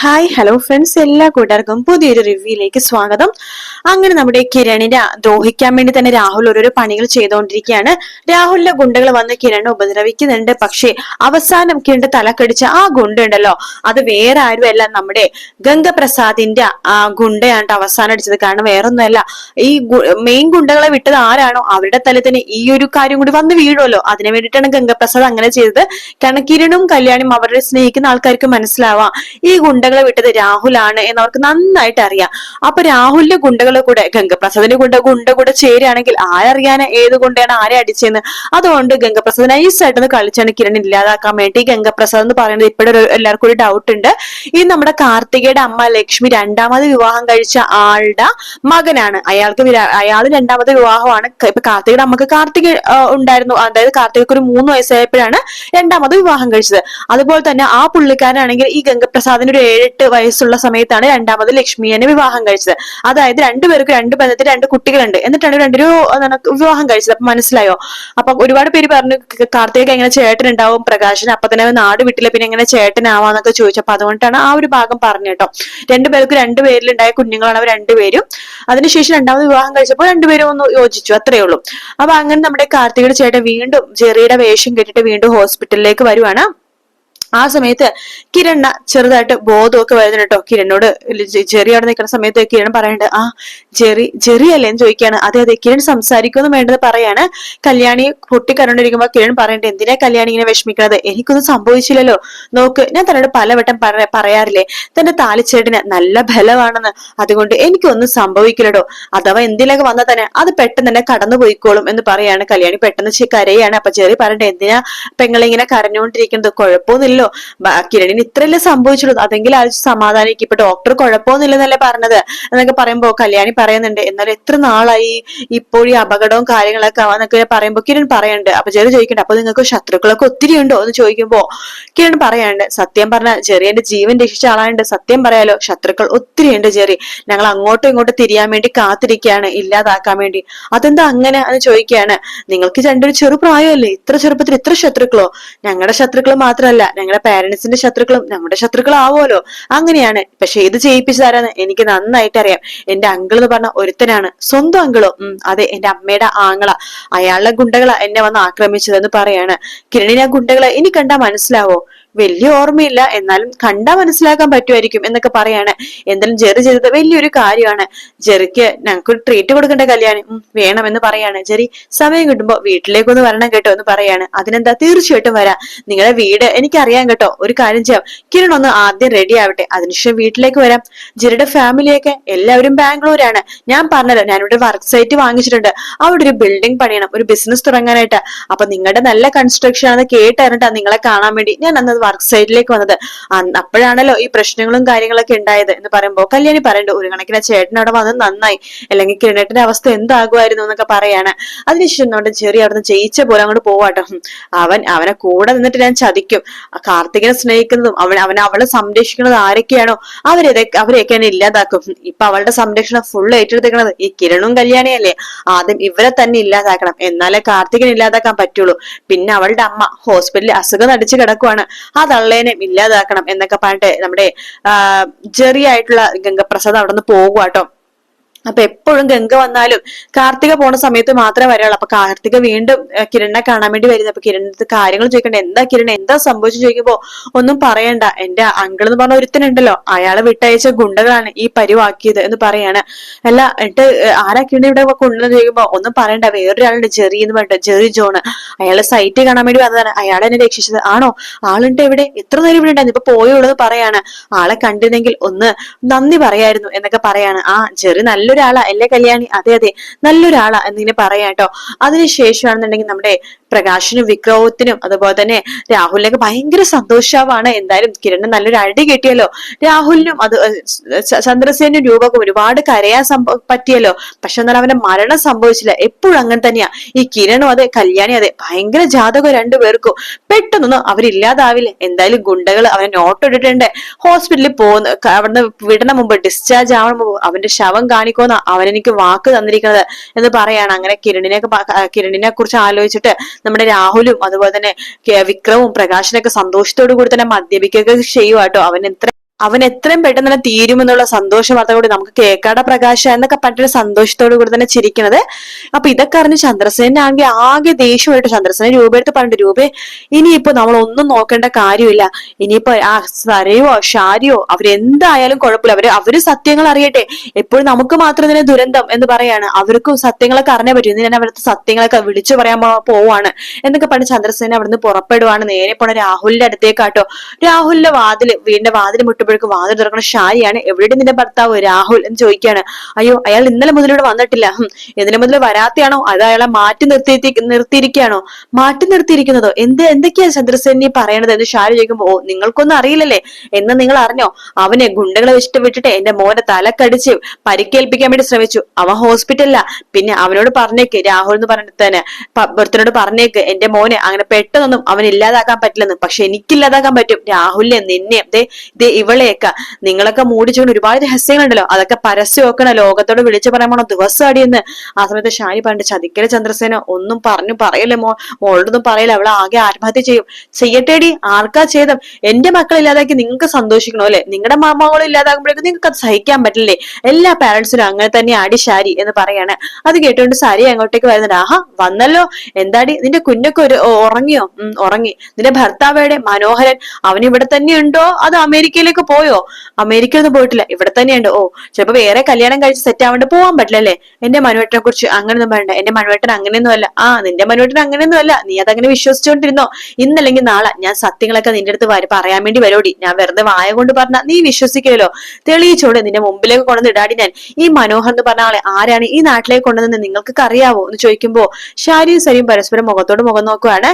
Hi hello friends എല്ലാ കൂട്ടുകാർക്കും പുതിയൊരു റിവ്യൂയിലേക്ക് സ്വാഗതം. അങ്ങനെ നമ്മുടെ കിരണിനെ ദ്രോഹിക്കാൻ വേണ്ടി തന്നെ രാഹുൽ ഓരോരോ പണികൾ ചെയ്തുകൊണ്ടിരിക്കുകയാണ്. രാഹുലിന്റെ ഗുണ്ടകൾ വന്ന് കിരണിനെ ഉപദ്രവിക്കുന്നുണ്ട്. പക്ഷേ അവസാനം കിണ്ട് തലക്കടിച്ച ആ ഗുണ്ട ഉണ്ടല്ലോ അത് വേറെ ആരുമല്ല നമ്മുടെ ഗംഗപ്രസാദിന്റെ ആ ഗുണ്ടയാണ് അവസാനം അടിച്ചത്. കാരണം വേറൊന്നുമല്ല. ഈ മെയിൻ ഗുണ്ടകളെ വിട്ടത് ആരാണോ അവരുടെ തലത്തിന് ഈ ഒരു കാര്യം കൂടി വന്ന് വീഴുമല്ലോ. അതിനു വേണ്ടിയിട്ടാണ് ഗംഗപ്രസാദ് അങ്ങനെ ചെയ്തത്. കാരണം കിരണും കല്യാണും അവരുടെ സ്നേഹിക്കുന്ന ആൾക്കാർക്ക് മനസ്സിലാവാം ഈ ഗുണ്ടകളെ വിട്ടത് രാഹുലാണ് എന്ന് അവർക്ക് നന്നായിട്ട് അറിയാം. അപ്പൊ രാഹുലിന്റെ ഗുണ്ടകളെ കൂടെ ഗംഗപ്രസാദിന്റെ ഗുണ്ട ഗുണ്ട കൂടെ ചേരുകയാണെങ്കിൽ ആരറിയാന് ഏത് ഗുണ്ടയാണ് ആരെ അടിച്ചെന്ന് അതുകൊണ്ട് ഗംഗപ്രസാദ് നൈസായിട്ടൊന്ന് കളിച്ചാണ് കിരൺ ഇല്ലാതാക്കാൻ വേണ്ടി ഗംഗപ്രസാദ് എന്ന് പറയുന്നത് ഇപ്പോഴും എല്ലാവർക്കും ഒരു ഡൗട്ട് ഉണ്ട്. ഈ നമ്മുടെ കാർത്തികയുടെ അമ്മ ലക്ഷ്മി രണ്ടാമത് വിവാഹം കഴിച്ച ആളുടെ മകനാണ്. അയാൾക്ക് അയാൾ രണ്ടാമത് വിവാഹമാണ്. ഇപ്പൊ കാർത്തികയുടെ അമ്മയ്ക്ക് കാർത്തിക ഉണ്ടായിരുന്നു. അതായത് കാർത്തികക്ക് ഒരു മൂന്ന് വയസ്സായപ്പോഴാണ് രണ്ടാമത് വിവാഹം കഴിച്ചത്. അതുപോലെ തന്നെ ആ പുള്ളിക്കാരനാണെങ്കിൽ ഈ ഗംഗപ്രസാദിന് ഒരു ഏഴെട്ട് വയസ്സുള്ള സമയത്താണ് രണ്ടാമത് ലക്ഷ്മിയനെ വിവാഹം കഴിച്ചത്. അതായത് രണ്ടുപേർക്ക് രണ്ട് ബന്ധത്തിൽ രണ്ട് കുട്ടികളുണ്ട്. എന്നിട്ടാണ് രണ്ടൊരു വിവാഹം കഴിച്ചത്. അപ്പൊ മനസ്സിലായോ? അപ്പൊ ഒരുപാട് പേര് പറഞ്ഞു കാർത്തിക എങ്ങനെ ചേട്ടൻ ഉണ്ടാവും പ്രകാശൻ അപ്പൊ തന്നെ നാട് വിട്ടില്ല. പിന്നെ എങ്ങനെ ചേട്ടനാവാന്നൊക്കെ ചോദിച്ചു അപ്പൊ അതുകൊണ്ടാണ് ആ ഒരു ഭാഗം പറഞ്ഞു കേട്ടോ. രണ്ടുപേർക്ക് രണ്ടുപേരിലുണ്ടായ കുഞ്ഞുങ്ങളാണ് അവർ രണ്ടുപേരും അതിനുശേഷം രണ്ടാമത് വിവാഹം കഴിച്ചപ്പോൾ രണ്ടുപേരും ഒന്ന് യോജിച്ചു. അത്രേ ഉള്ളൂ. അപ്പൊ അങ്ങനെ നമ്മുടെ കാർത്തികയുടെ ചേട്ടൻ വീണ്ടും ജെറിയുടെ വേഷം കെട്ടിട്ട് വീണ്ടും ഹോസ്പിറ്റലിലേക്ക് വരുവാണ്. ആ സമയത്ത് കിരണ്ണ ചെറുതായിട്ട് ബോധമൊക്കെ വരുന്നു കേട്ടോ കിരണിനോട് ജെറി അവിടെ നിൽക്കുന്ന സമയത്ത് കിരൺ പറയണ്ട് ആ ജെറി ജെറി അല്ലേ? എന്ന് ചോദിക്കുകയാണ്. അതെ അതെ കിരൺ സംസാരിക്കുമെന്ന് വേണ്ടത് പറയാണ്. കല്യാണി പൊട്ടിക്കരണ്ടിരിക്കുമ്പോൾ കിരൺ പറയണ്ട് എന്തിനാ കല്യാണി ഇങ്ങനെ വിഷമിക്കുന്നത്? എനിക്കൊന്നും സംഭവിച്ചില്ലല്ലോ. നോക്ക് ഞാൻ തന്നോട് പലവട്ടം പറയാറില്ലേ തന്റെ താലിച്ചേട്ടിന് നല്ല ബലമാണെന്ന്. അതുകൊണ്ട് എനിക്കൊന്നും സംഭവിക്കില്ലടോ. അഥവാ എന്തിനൊക്കെ വന്നാൽ തന്നെ അത് പെട്ടെന്ന് തന്നെ കടന്നു പോയിക്കോളും എന്ന് പറയാണ് കല്യാണി. പെട്ടെന്ന് കരയാണ്. അപ്പൊ ജെറി പറയണ്ട എന്തിനാ പെങ്ങളിങ്ങനെ കരഞ്ഞുകൊണ്ടിരിക്കുന്നത് കുഴപ്പമൊന്നുമില്ല കുഴപ്പമൊന്നുമില്ലല്ലോ കിരണിന് ഇത്രയല്ലേ സംഭവിച്ചുള്ളൂ. അതെങ്കിലും ആലോചിച്ച് സമാധാനിക്കും. ഇപ്പൊ ഡോക്ടർ കുഴപ്പമൊന്നുമില്ലെന്നല്ലേ പറഞ്ഞത്? എന്നൊക്കെ പറയുമ്പോ കല്യാണി പറയുന്നുണ്ട്. എന്നാലും എത്ര നാളായി ഇപ്പോഴും അപകടവും കാര്യങ്ങളൊക്കെ ആവാന്നൊക്കെ പറയുമ്പോ കിരൺ പറയുന്നുണ്ട് അപ്പൊ ചെറിയ ചോദിക്കണ്ട അപ്പൊ നിങ്ങൾക്ക് ശത്രുക്കളൊക്കെ ഒത്തിരി ഉണ്ടോ? എന്ന് ചോദിക്കുമ്പോ കിരൺ പറയാണ്ട് സത്യം പറഞ്ഞ ചെറിയന്റെ ജീവൻ രക്ഷിച്ച ആളാണ്ട് സത്യം പറയാലോ ശത്രുക്കൾ ഒത്തിരി ഉണ്ട് ചെറിയ ഞങ്ങൾ അങ്ങോട്ടും ഇങ്ങോട്ടും തിരിയാൻ വേണ്ടി കാത്തിരിക്കുകയാണ് ഇല്ലാതാക്കാൻ വേണ്ടി. അതെന്താ അങ്ങനെ? എന്ന് ചോദിക്കുകയാണ് നിങ്ങൾക്ക് രണ്ടൊരു ചെറു പ്രായമല്ലേ? ഇത്ര ചെറുപ്പത്തിൽ ഇത്ര ശത്രുക്കളോ? ഞങ്ങളുടെ ശത്രുക്കൾ മാത്രമല്ല ഞങ്ങൾ ഞങ്ങളുടെ പാരന്റ്സിന്റെ ശത്രുക്കളും നമ്മുടെ ശത്രുക്കളാവുമല്ലോ. അങ്ങനെയാണ്. പക്ഷെ ഇത് ചെയ്യിപ്പിച്ചതാരാന്ന് എനിക്ക് നന്നായിട്ട് അറിയാം. എന്റെ അങ്കിൾ എന്ന് പറഞ്ഞ ഒരുത്തനാണ്. സ്വന്തം അങ്കിളോ ഉം അതെ എന്റെ അമ്മയുടെ ആങ്ങള. അയാളുടെ ഗുണ്ടകളാ എന്നെ വന്ന് ആക്രമിച്ചതെന്ന് പറയാണ്. കിരണിനെ ഗുണ്ടകളെ ഇനി കണ്ടാ മനസ്സിലാവോ? വലിയ ഓർമ്മയില്ല. എന്നാലും കണ്ടാ മനസ്സിലാക്കാൻ പറ്റുമായിരിക്കും എന്നൊക്കെ പറയാണ്. എന്തായാലും ജെറി ചെയ്തത് വലിയൊരു കാര്യമാണ്. ജെറിക്ക് ഞങ്ങൾക്ക് ട്രീറ്റ് കൊടുക്കേണ്ട കല്യാണം? വേണം എന്ന് പറയാണ്. ജെറി സമയം കിട്ടുമ്പോ വീട്ടിലേക്കൊന്ന് വരണം കേട്ടോ എന്ന് പറയാണ്. അതിനെന്താ? തീർച്ചയായിട്ടും വരാം. നിങ്ങളുടെ വീട് എനിക്കറിയാം കേട്ടോ. ഒരു കാര്യം ചെയ്യാം. കിരൺ ഒന്ന് ആദ്യം റെഡി ആവട്ടെ. അതിനുശേഷം വീട്ടിലേക്ക് വരാം. ജെറിയുടെ ഫാമിലിയൊക്കെ എല്ലാവരും ബാംഗ്ലൂരാണ്. ഞാൻ പറഞ്ഞല്ലോ ഞാനിവിടെ വർക്ക് സൈറ്റ് വാങ്ങിച്ചിട്ടുണ്ട്. അവിടെ ഒരു ബിൽഡിംഗ് പണിയണം. ഒരു ബിസിനസ് തുടങ്ങാനായിട്ട്. അപ്പൊ നിങ്ങളുടെ നല്ല കൺസ്ട്രക്ഷൻ ആണെന്ന് കേട്ടറിഞ്ഞിട്ടാ നിങ്ങളെ കാണാൻ വേണ്ടി. ഞാൻ അന്ന് വർക്ക് സൈഡിലേക്ക് വന്നത്. അപ്പോഴാണല്ലോ ഈ പ്രശ്നങ്ങളും കാര്യങ്ങളൊക്കെ ഉണ്ടായത് എന്ന് പറയുമ്പോൾ കല്യാണി പറയണ്ടു ഒരു കണക്കിന് ചേട്ടൻ അവിടെ വന്നത് നന്നായി. അല്ലെങ്കിൽ കിരണേട്ടന്റെ അവസ്ഥ എന്താകുമായിരുന്നു എന്നൊക്കെ പറയാണ്. അതിനുശേഷം നമ്മുടെ ചെറിയ അവിടുന്ന് ജയിച്ച പോലെ അങ്ങോട്ട് പോവാട്ടോ. അവൻ അവനെ കൂടെ നിന്നിട്ട് ഞാൻ ചതിക്കും. കാർത്തികനെ സ്നേഹിക്കുന്നതും അവൻ അവൻ അവളെ സംരക്ഷിക്കുന്നത് ആരൊക്കെയാണോ അവരെ അവരെയൊക്കെയാണ് ഇല്ലാതാക്കും. ഇപ്പൊ അവളുടെ സംരക്ഷണം ഫുൾ ഏറ്റെടുത്തേക്കണത് ഈ കിരണും കല്യാണിയല്ലേ. ആദ്യം ഇവരെ തന്നെ ഇല്ലാതാക്കണം. എന്നാലേ കാർത്തികൻ ഇല്ലാതാക്കാൻ പറ്റുള്ളൂ. പിന്നെ അവളുടെ അമ്മ ഹോസ്പിറ്റലിൽ അസുഖം നടിച്ചു കിടക്കുവാണ്. ആ തള്ളേനെ ഇല്ലാതാക്കണം എന്നൊക്കെ പറഞ്ഞിട്ട് നമ്മുടെ ചെറിയായിട്ടുള്ള ഗംഗപ്രസാദ് അവിടെ നിന്ന് പോകുവാട്ടോ. അപ്പൊ എപ്പോഴും ഗംഗ വന്നാലും കാർത്തിക പോണ സമയത്ത് മാത്രമേ വരാളൂ. അപ്പൊ കാർത്തിക വീണ്ടും കിരണിനെ കാണാൻ വേണ്ടി വരുന്നത് അപ്പൊ കിരണിന്റെ കാര്യങ്ങൾ ചോദിക്കണ്ട? എന്താ കിരൺ? എന്താ സംഭവിച്ചു ചോദിക്കുമ്പോ ഒന്നും പറയണ്ട. എന്റെ അങ്കിൾ എന്ന് പറഞ്ഞ ഒരുത്തനുണ്ടല്ലോ. അയാളെ വിട്ടയച്ച ഗുണ്ടകളാണ് ഈ പരിവാക്കിയത് എന്ന് പറയാണ്. അല്ല എന്നിട്ട് ആരാ കിരൺ ഇവിടെ കൊണ്ടുവന്ന് ചോദിക്കുമ്പോ ഒന്നും പറയണ്ട. വേറൊരാളുണ്ട് ജെറി എന്ന് പറഞ്ഞിട്ട് ജെറി ജോണ്. അയാളെ സൈറ്റ് കാണാൻ വേണ്ടി വന്നതാണ്. അയാളെ എന്നെ രക്ഷിച്ചത്. ആണോ? ആളുണ്ട് ഇവിടെ. എത്ര നേരം ഇവിടെ ഉണ്ടായിരുന്നു? ഇപ്പൊ പോയുള്ളത് പറയാണ്. ആളെ കണ്ടിരുന്നെങ്കിൽ ഒന്ന് നന്ദി പറയായിരുന്നു എന്നൊക്കെ പറയാണ്. ആ ജെറി നല്ല നല്ലൊരാളാ അല്ലേ കല്യാണി. അതെ അതെ നല്ലൊരാളാ എന്നിങ്ങനെ പറയാട്ടോ അതിനുശേഷമാണെന്നുണ്ടെങ്കിൽ നമ്മുടെ പ്രകാശിനും വിക്രമത്തിനും അതുപോലെ തന്നെ രാഹുലിനൊക്കെ ഭയങ്കര സന്തോഷമാണ് എന്തായാലും കിരണ് നല്ലൊരു അടി കിട്ടിയല്ലോ. രാഹുലിനും അത് ചന്ദ്രസേനും രൂപക്കും ഒരുപാട് കരയാൻ സംഭവ പറ്റിയല്ലോ. പക്ഷെ എന്നാൽ അവന്റെ മരണം സംഭവിച്ചില്ല. എപ്പോഴും അങ്ങനെ തന്നെയാ. ഈ കിരണും അതെ കല്യാണി അതെ ഭയങ്കര ജാതകം രണ്ടുപേർക്കും പെട്ടെന്നൊന്നും അവരില്ലാതാവില്ല. എന്തായാലും ഗുണ്ടകൾ അവനെ നോട്ട് ഇട്ടിട്ടുണ്ട്. ഹോസ്പിറ്റലിൽ പോകുന്ന അവിടുന്ന് വിടണ മുമ്പ് ഡിസ്ചാർജ് ആവണ മുമ്പ് അവന്റെ ശവം കാണിക്കോന്ന അവനെനിക്ക് വാക്ക് തന്നിരിക്കുന്നത് എന്ന് പറയാണ്. അങ്ങനെ കിരണിനെ കിരണിനെ കുറിച്ച് ആലോചിച്ചിട്ട് നമ്മുടെ രാഹുലും അതുപോലെ തന്നെ വിക്രമും പ്രകാശനൊക്കെ സന്തോഷത്തോടു കൂടി തന്നെ മദ്യപിക്കുകയൊക്കെ ചെയ്യുവാട്ടോ. അവൻ എത്ര അവൻ എത്രയും പെട്ടെന്ന് തന്നെ തീരുമെന്നുള്ള സന്തോഷ വാർത്ത കൂടി നമുക്ക് കേക്കാട പ്രകാശ എന്നൊക്കെ പറഞ്ഞിട്ട് സന്തോഷത്തോടു കൂടി തന്നെ ചിരിക്കണത്. അപ്പൊ ഇതൊക്കെ അറിഞ്ഞ് ചന്ദ്രസേനാണെങ്കിൽ ആകെ ദേഷ്യമായിട്ട് ചന്ദ്രസേന രൂപയെടുത്ത് പറഞ്ഞിട്ട് രൂപേ ഇനിയിപ്പോ നമ്മൾ ഒന്നും നോക്കേണ്ട കാര്യമില്ല. ഇനിയിപ്പോ ആ സരയോ ഷാരിയോ അവരെന്തായാലും കുഴപ്പമില്ല. അവർ അവർ സത്യങ്ങൾ അറിയട്ടെ. എപ്പോഴും നമുക്ക് മാത്രം ഇതിനെ ദുരന്തം എന്ന് പറയാണ്. അവർക്കും സത്യങ്ങളൊക്കെ അറിഞ്ഞേ പറ്റും. ഇന്ന് ഞാൻ സത്യങ്ങളൊക്കെ വിളിച്ചു പറയാൻ പോവാണ്. എന്നൊക്കെ പറഞ്ഞ് ചന്ദ്രസേന അവിടുന്ന് പുറപ്പെടുവാണ്. നേരെ പോണ രാഹുലിന്റെ അടുത്തേക്കാട്ടോ. രാഹുലിന്റെ വാതിൽ വീടിന്റെ വാതിൽ മുട്ടുമ്പോഴേക്കും വാതിൽ തുറക്കുന്ന ഷാരിയാണ് എവിടെ നിന്റെ ഭർത്താവ്? രാഹുൽ എന്ന് ചോദിക്കുകയാണ് അയ്യോ അയാൾ ഇന്നലെ മുതൽ ഇവിടെ വന്നിട്ടില്ല. ഇന്നലെ മുതൽ വരാത്തയാണോ? അത് അയാളെ മാറ്റി നിർത്തി നിർത്തിയിരിക്കുകയാണോ? മാറ്റി നിർത്തിയിരിക്കുന്നതോ? എന്ത് എന്തൊക്കെയാ ചന്ദ്രസേനി പറയണത്? എന്ന് ഷാരി ചോദിക്കുമ്പോ ഓ നിങ്ങൾക്കൊന്നും അറിയില്ലല്ലേ? എന്ന് നിങ്ങൾ അറിഞ്ഞോ? അവനെ ഗുണ്ടകളെ വെച്ചിട്ട് വിട്ടിട്ട് എന്റെ മോനെ തലക്കടിച്ച് പരിക്കേൽപ്പിക്കാൻ വേണ്ടി ശ്രമിച്ചു. അവൻ ഹോസ്പിറ്റലില്ല പിന്നെ അവനോട് പറഞ്ഞേക്ക് രാഹുൽ എന്ന് പറഞ്ഞിട്ട് തന്നെ. ഭർത്തനോട് പറഞ്ഞേക്ക് എന്റെ മോനെ അങ്ങനെ പെട്ടെന്നൊന്നും അവൻ ഇല്ലാതാക്കാൻ പറ്റില്ലെന്ന്. പക്ഷെ എനിക്കില്ലാതാക്കാൻ പറ്റും. രാഹുലിനെ നിന്നെ ദേ ദേ ഇവളെയൊക്കെ നിങ്ങളൊക്കെ മൂടിച്ചുകൊണ്ട് ഒരുപാട് രഹസ്യങ്ങളുണ്ടല്ലോ. അതൊക്കെ പരസ്യം വെക്കണ ലോകത്തോട് വിളിച്ചു പറയാൻ പോണ ദിവസം അടിയെന്ന് ആ സമയത്ത് ഷാനി പണ്ട് ചതിക്കര ചന്ദ്രസേന ഒന്നും പറഞ്ഞു പറയല്ലേ മോ മോളോടൊന്നും പറയില്ല അവളെ ആകെ ആത്മഹത്യ ചെയ്യും. ചെയ്യട്ടേടി ആർക്കാ ചെയ്തം എന്റെ മക്കൾ ഇല്ലാതാക്കി നിങ്ങൾക്ക് സന്തോഷിക്കണോ അല്ലെ? നിങ്ങളുടെ മാമാങ്ങളും ഇല്ലാതാകുമ്പോഴേക്കും നിങ്ങൾക്ക് അത് സഹിക്കാൻ പറ്റില്ലേ? എല്ലാ പാരന്റ്സിനും അങ്ങനെ തന്നെ ആടി ശാരി എന്ന് പറയാണ്. അത് കേട്ടുകൊണ്ട് സാരി അങ്ങോട്ടേക്ക് വരുന്നുണ്ട്. ആഹാ വന്നല്ലോ. എന്താടി? നിന്റെ കുഞ്ഞൊക്കെ ഒരു ഉറങ്ങിയോ? ഉറങ്ങി. നിന്റെ ഭർത്താവേടെ മനോഹരൻ. അവൻ ഇവിടെ തന്നെ ഉണ്ടോ? അത് അമേരിക്കയിലേക്ക് പോയോ? അമേരിക്ക ഒന്നും പോയിട്ടില്ല. ഇവിടെ തന്നെയുണ്ട്. ഓ ചിലപ്പോ വേറെ കല്യാണം കഴിച്ച് സെറ്റ് ആവേണ്ട പോവാൻ പറ്റില്ലല്ലേ എന്റെ മനുവേട്ടനെ കുറിച്ച് അങ്ങനെയൊന്നും പറയണ്ട. എന്റെ മനുവേട്ടൻ അങ്ങനെയൊന്നും അല്ല. ആ നിന്റെ മനുവേട്ടൻ അങ്ങനെയൊന്നും അല്ല. നീ അതങ്ങനെ വിശ്വസിച്ചുകൊണ്ടിരുന്നോ ഇന്നല്ലെങ്കിൽ നാളെ ഞാൻ സത്യങ്ങളൊക്കെ നിന്റെ അടുത്ത് വരെ പറയാൻ വേണ്ടി വരോടി. ഞാൻ വെറുതെ വായ കൊണ്ട് പറഞ്ഞ നീ വിശ്വസിക്കുമല്ലോ തെളിയിച്ചോട് നിന്റെ മുമ്പിലേക്ക് കൊണ്ടുവന്ന് ഇടാടി ഞാൻ. ഈ മനോഹർ എന്ന് പറഞ്ഞ ആളെ ആരാണ് ഈ നാട്ടിലേക്ക് കൊണ്ടുവന്ന് നിങ്ങൾക്ക് അറിയാവോ എന്ന് ചോദിക്കുമ്പോ ഷാരിയും സരിയും പരസ്പരം മുഖത്തോട് മുഖം നോക്കുവാണ്.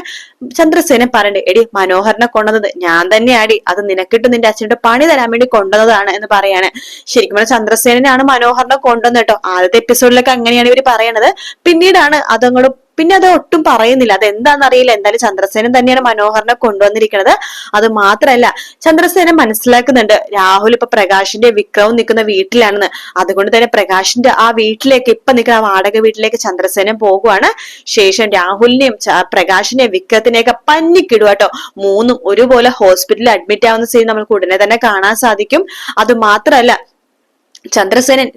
ചന്ദ്രസേന പറയണ്ടേ എടി മനോഹറിനെ കൊണ്ടുവന്നത് ഞാൻ തന്നെയാടി. അത് നിനക്കിട്ട് നിന്റെ അച്ഛന്റെ പണി തരാൻ വേണ്ടി കൊണ്ടുവന്നതാണ് എന്ന് പറയാണ്. ശരിക്കും പറഞ്ഞാൽ ചന്ദ്രസേനാണ് മനോഹറിനെ കൊണ്ടുവന്നത് കേട്ടോ. ആദ്യത്തെ എപ്പിസോഡിലൊക്കെ അങ്ങനെയാണ് ഇവർ പറയണത്. പിന്നീടാണ് അതങ്ങോട്ട് പിന്നെ അത് ഒട്ടും പറയുന്നില്ല. അത് എന്താണെന്ന് അറിയില്ല എന്തായാലും ചന്ദ്രസേനൻ തന്നെയാണ് മനോഹറിനെ കൊണ്ടുവന്നിരിക്കുന്നത്. അത് മാത്രല്ല ചന്ദ്രസേനൻ മനസ്സിലാക്കുന്നുണ്ട് രാഹുൽ ഇപ്പൊ പ്രകാശിന്റെ വിക്രവും നിൽക്കുന്ന വീട്ടിലാണെന്ന്. അതുകൊണ്ട് തന്നെ പ്രകാശിന്റെ ആ വീട്ടിലേക്ക് ഇപ്പൊ നിൽക്കുന്ന ആ വാടക വീട്ടിലേക്ക് ചന്ദ്രസേനൻ പോകുവാണ്. ശേഷം രാഹുലിനെയും പ്രകാശിനെയും വിക്രത്തിനെയൊക്കെ പന്നിക്കിടുവാട്ടോ മൂന്നും ഒരുപോലെ ഹോസ്പിറ്റലിൽ അഡ്മിറ്റ് ആവുന്ന സീൻ നമുക്ക് ഉടനെ തന്നെ കാണാൻ സാധിക്കും. അത് മാത്രല്ല ചന്ദ്രസേനൻ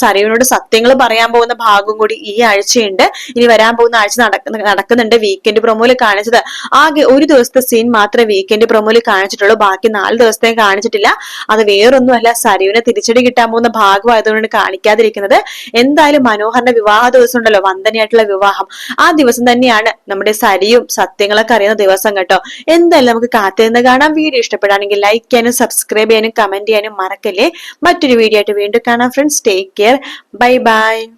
സരയുവിനോട് സത്യങ്ങൾ പറയാൻ പോകുന്ന ഭാഗം കൂടി ഈ ആഴ്ചയുണ്ട്. ഇനി വരാൻ പോകുന്ന ആഴ്ച നടക്കുന്ന നടക്കുന്നുണ്ട് വീക്കെൻഡ് പ്രൊമോയിൽ കാണിച്ചത്. ആകെ ഒരു ദിവസത്തെ സീൻ മാത്രമേ വീക്കെൻഡ് പ്രൊമോയിൽ കാണിച്ചിട്ടുള്ളൂ. ബാക്കി നാല് ദിവസത്തെ കാണിച്ചിട്ടില്ല. അത് വേറൊന്നുമല്ല സരയുവിനെ തിരിച്ചടി കിട്ടാൻ പോകുന്ന ഭാഗമായതുകൊണ്ട് കാണിക്കാതിരിക്കുന്നത്. എന്തായാലും മനോഹറിന്റെ വിവാഹ ദിവസം ഉണ്ടല്ലോ വന്ദനയായിട്ടുള്ള വിവാഹം. ആ ദിവസം തന്നെയാണ് നമ്മുടെ സരിയും സത്യങ്ങളൊക്കെ അറിയുന്ന ദിവസം കേട്ടോ. എന്തായാലും നമുക്ക് കാത്തിരുന്ന് കാണാം. വീഡിയോ ഇഷ്ടപ്പെടുകയാണെങ്കിൽ ലൈക്ക് ചെയ്യാനും സബ്സ്ക്രൈബ് ചെയ്യാനും കമന്റ് ചെയ്യാനും മറക്കല്ലേ. മറ്റൊരു വീഡിയോ ആയിട്ട് വീണ്ടും the friends. Take care. Bye bye.